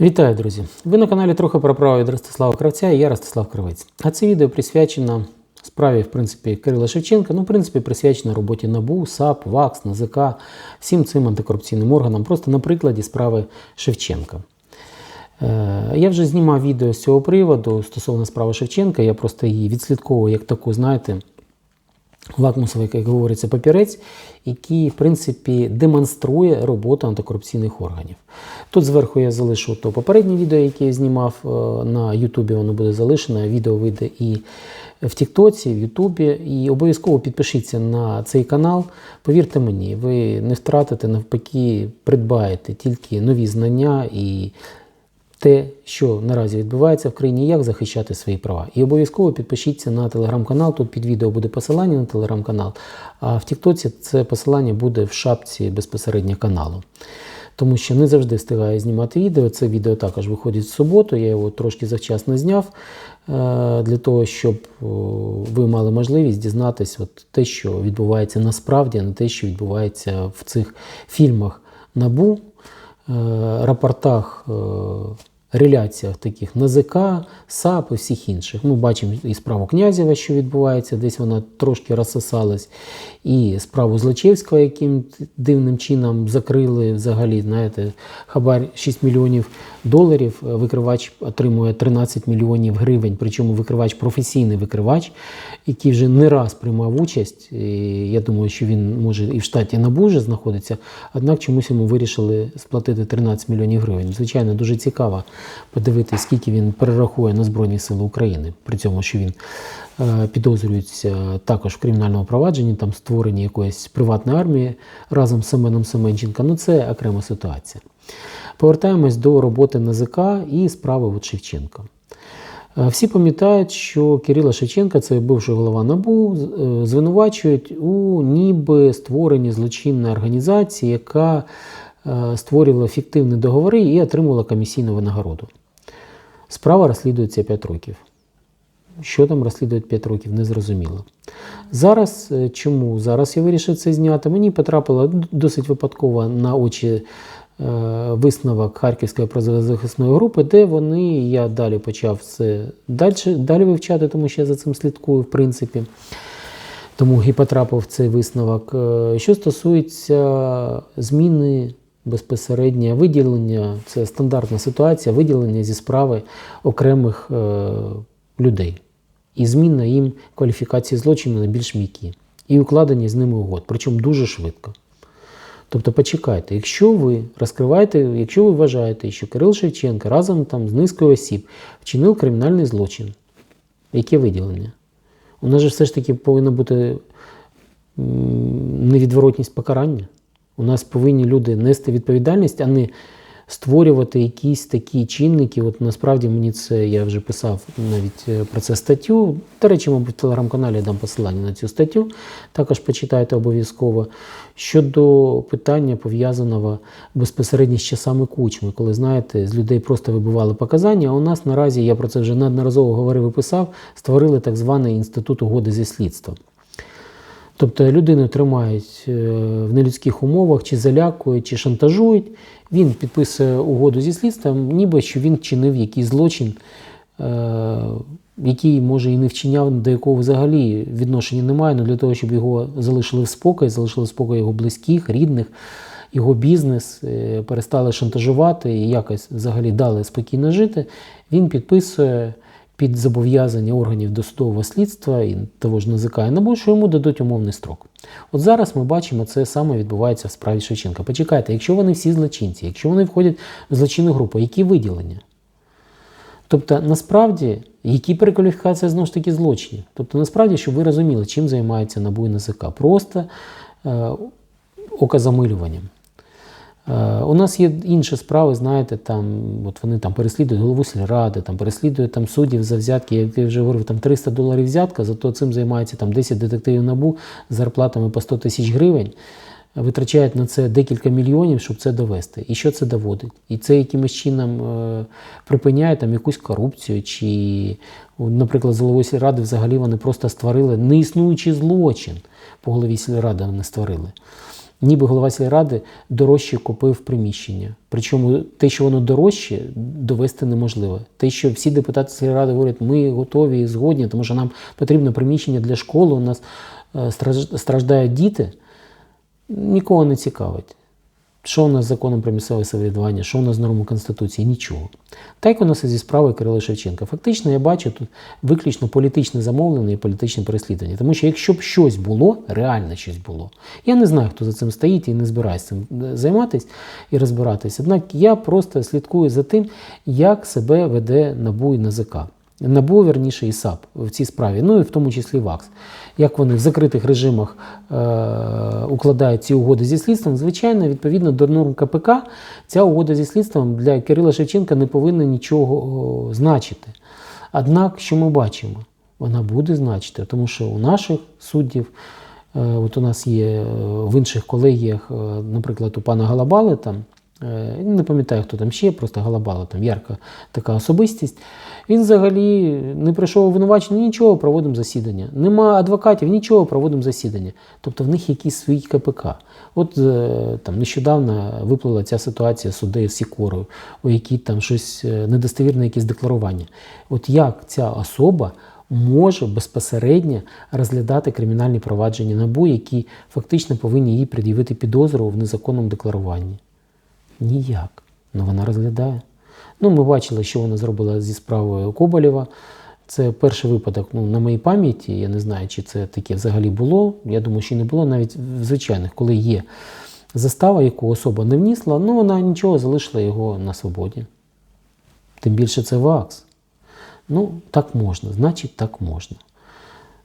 Вітаю, друзі! Ви на каналі трохи про право від Ростислава Кравця і я Ростислав Кравець. А це відео присвячено справі, в принципі, Кирила Шевченка, ну, в принципі, присвячено роботі НАБУ, САП, ВАКС, НАЗК, всім цим антикорупційним органам, просто на прикладі справи Шевченка. Е, Я вже знімав відео з цього приводу стосовно справи Шевченка. Я просто її відслідковую як таку, знаєте, лакмусовий, як говориться, папірець, який, в принципі, демонструє роботу антикорупційних органів. Тут зверху я залишу то попереднє відео, яке я знімав е, на Ютубі, воно буде залишено. Відео вийде і в Тіктоці, в Ютубі. І обов'язково підпишіться на цей канал. Повірте мені, ви не втратите, навпаки, придбаєте тільки нові знання і те, що наразі відбувається в країні, як захищати свої права. І обов'язково підпишіться на телеграм-канал. Тут під відео буде посилання на телеграм-канал, а в Тіктоці це посилання буде в шапці безпосередньо каналу. Тому що не завжди встигаю знімати відео. Це відео також виходить в суботу. Я його трошки завчасно зняв е, для того, щоб ви мали можливість дізнатися от те, що відбувається насправді, а не те, що відбувається в цих фільмах набу, е, рапортах. Е, реляціях таких НАЗК, САП і всіх інших. Ми бачимо і справу Князєва, що відбувається, десь вона трошки розсосалась, і справу Злочевського, яким дивним чином закрили взагалі, знаєте, хабар 6 мільйонів доларів. Викривач отримує 13 мільйонів гривень, причому викривач професійний викривач, який вже не раз приймав участь. І я думаю, що він може і в штаті НАБУ вже знаходиться, однак чомусь йому вирішили сплатити 13 мільйонів гривень. Звичайно, дуже цікаво подивитися, скільки він перерахує на Збройні Сили України, при цьому, що він е, підозрюється також в кримінальному провадженні, там створенні якоїсь приватної армії разом з Семеном Семенченка. Ну це окрема ситуація. Повертаємось до роботи НАЗК і справи от Шевченка. Е, Всі пам'ятають, що Кирила Шевченка, це бивший голова НАБУ, е, звинувачують у ніби створенні злочинної організації, яка створювала фіктивні договори і отримувала комісійну винагороду. Справа розслідується 5 років. Що там розслідують 5 років, не зрозуміло. Зараз е, чому? Зараз я вирішив це зняти. Мені потрапило досить випадково на очі е, висновок Харківської правозахисної групи, де вони, я далі почав це далі, далі вивчати, тому що я за цим слідкую, в принципі. Тому і потрапив в цей висновок. Е, Що стосується зміни безпосередньо виділення, це стандартна ситуація, виділення зі справи окремих е, людей і зміна їм кваліфікації злочину на більш м'які, і укладення з ними угод, причому дуже швидко. Тобто почекайте, якщо ви розкриваєте, якщо ви вважаєте, що Кирил Шевченко разом там з низкою осіб вчинив кримінальний злочин, яке виділення? У нас же все ж таки повинна бути невідворотність покарання. У нас повинні люди нести відповідальність, а не створювати якісь такі чинники. От насправді мені це я вже писав навіть е, про це статтю. До речі, мабуть, в телеграм-каналі дам посилання на цю статтю. Також почитайте обов'язково. Щодо питання пов'язаного безпосередньо з часами кучми, коли знаєте, з людей просто вибивали показання. А у нас наразі я про це вже неодноразово говорив і писав, створили так званий інститут угоди зі слідством. Тобто людину тримають е, в нелюдських умовах, чи залякують, чи шантажують. Він підписує угоду зі слідством, ніби що він чинив якийсь злочин, е, який може і не вчиняв, до якого взагалі відношення немає, але для того, щоб його залишили в спокій, залишили в спокій його близьких, рідних, його бізнес, е, перестали шантажувати і якось взагалі дали спокійно жити, він підписує під зобов'язання органів досудового слідства і того ж НАЗК і НАБУ, що йому дадуть умовний строк. От зараз ми бачимо, це саме відбувається в справі Шевченка. Почекайте, якщо вони всі злочинці, якщо вони входять в злочинну групу, які виділення? Тобто, насправді, які перекваліфікація знову ж таки злочинів? Тобто, насправді, щоб ви розуміли, чим займається НАБУ і НАЗК. Просто е, окозамилюванням. Е, У нас є інші справи, знаєте, там от вони там переслідують голову сільради, там переслідують там суддів за взятки. Як я вже говорив, там 300 доларів взятка, зато цим займається там 10 детективів набу з зарплатами по 100 тисяч гривень. Витрачають на це декілька мільйонів, щоб це довести. І що це доводить? І це якимось чином е, припиняє там якусь корупцію, чи, наприклад, з головою сільради взагалі вони просто створили неіснуючий злочин по голові сільради вони створили. Ніби голова сільради дорожче купив приміщення. Причому те, що воно дорожче, довести неможливо. Те, що всі депутати сільради говорять, ми готові і згодні, тому що нам потрібно приміщення для школи, у нас е, страждають діти, нікого не цікавить. Що у нас з законом про місцеве самоврядування, що у нас з нормами Конституції? Нічого. Так у нас і зі справою Кирила Шевченка. Фактично, я бачу тут виключно політичне замовлення і політичне переслідування. Тому що якщо б щось було, реально щось було, я не знаю, хто за цим стоїть і не збираюся цим е, займатися і розбиратися. Однак я просто слідкую за тим, як себе веде НАБУ і НАЗК. НАБУ, верніше, і САП в цій справі, ну і в тому числі ВАКС. Як вони в закритих режимах е- укладають ці угоди зі слідством, звичайно, відповідно до норм КПК, ця угода зі слідством для Кирила Шевченка не повинна нічого значити. Однак, що ми бачимо? Вона буде значити, тому що у наших суддів, е, от у нас є е, в інших колегіях, е, наприклад, у пана Галабали там. Е, Не пам'ятаю, хто там ще, просто Галабала, там ярка така особистість. Він взагалі не прийшов обвинувачення, нічого, проводимо засідання. Нема адвокатів, нічого, проводимо засідання. Тобто в них якісь свої КПК. От е, там нещодавно виплила ця ситуація з суддею Сікорою, у якій там щось е, недостовірне, якісь декларування. От як ця особа може безпосередньо розглядати кримінальні провадження НАБУ, які фактично повинні їй пред'явити підозру в незаконному декларуванні? Ніяк. Ну вона розглядає. Ну, ми бачили, що вона зробила зі справою Коболєва. Це перший випадок ну, на моїй пам'яті. Я не знаю, чи це таке взагалі було. Я думаю, що не було навіть в звичайних, коли є застава, яку особа не внісла, ну вона нічого залишила його на свободі. Тим більше це ВАКС. Ну, так можна, значить, так можна.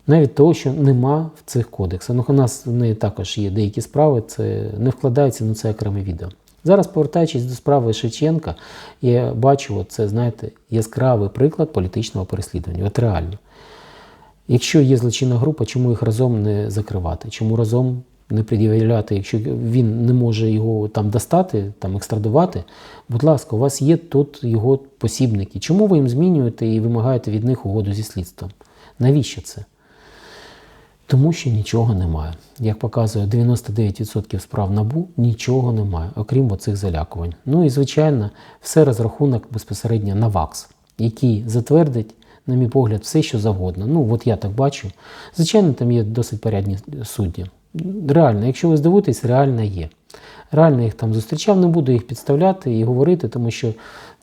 Навіть того, що нема в цих кодексах. Ну, у нас в неї також є деякі справи, це не вкладається, ну це окреме відео. Зараз, повертаючись до справи Шевченка, я бачу, це, знаєте, яскравий приклад політичного переслідування. От реально. Якщо є злочинна група, чому їх разом не закривати? Чому разом не пред'являти, якщо він не може його там достати, там екстрадувати? Будь ласка, у вас є тут його посібники. Чому ви їм змінюєте і вимагаєте від них угоду зі слідством? Навіщо це? Тому що нічого немає. Як показує 99% справ набу, нічого немає, окрім оцих залякувань. Ну і звичайно, все розрахунок безпосередньо на ВАКС, який затвердить, на мій погляд, все, що завгодно. Ну, от я так бачу. Звичайно, там є досить порядні судді. Реально, якщо ви здивуєтесь, реально є. Реально їх там зустрічав, не буду їх підставляти і говорити, тому що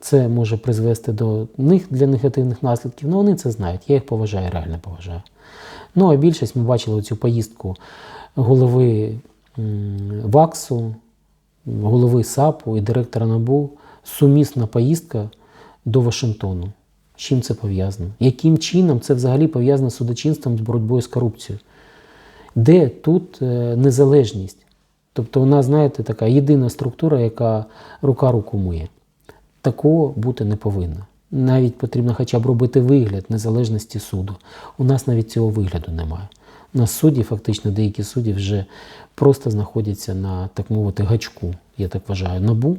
це може призвести до них для негативних наслідків. Ну вони це знають. Я їх поважаю, реально поважаю. Ну а більшість ми бачили цю поїздку голови ВАКСу, голови САПу і директора НАБУ. Сумісна поїздка до Вашингтону. З чим це пов'язано? Яким чином це взагалі пов'язано з судочинством з боротьбою з корупцією? Де тут е, незалежність? Тобто вона, знаєте, така єдина структура, яка рука руку миє. Такого бути не повинно. Навіть потрібно хоча б робити вигляд незалежності суду. У нас навіть цього вигляду немає. У нас судді, фактично, деякі судді вже просто знаходяться на, так мовити, гачку, я так вважаю, набу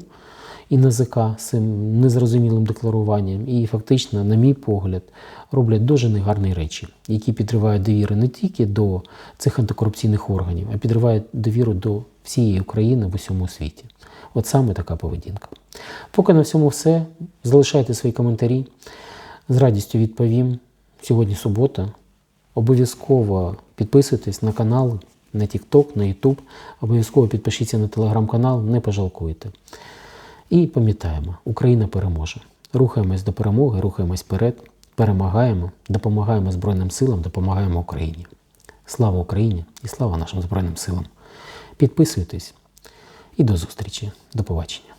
і НАЗК з цим незрозумілим декларуванням. І фактично, на мій погляд, роблять дуже негарні речі, які підривають довіру не тільки до цих антикорупційних органів, а підривають довіру до всієї України в усьому світі. От саме така поведінка. Поки на всьому все. Залишайте свої коментарі. З радістю відповім. Сьогодні субота. Обов'язково підписуйтесь на канал, на TikTok, на YouTube. Обов'язково підпишіться на телеграм-канал, не пожалкуєте. І пам'ятаємо, Україна переможе. Рухаємось до перемоги, рухаємось вперед, перемагаємо, допомагаємо Збройним силам, допомагаємо Україні. Слава Україні і слава нашим Збройним силам! Підписуйтесь і до зустрічі. До побачення.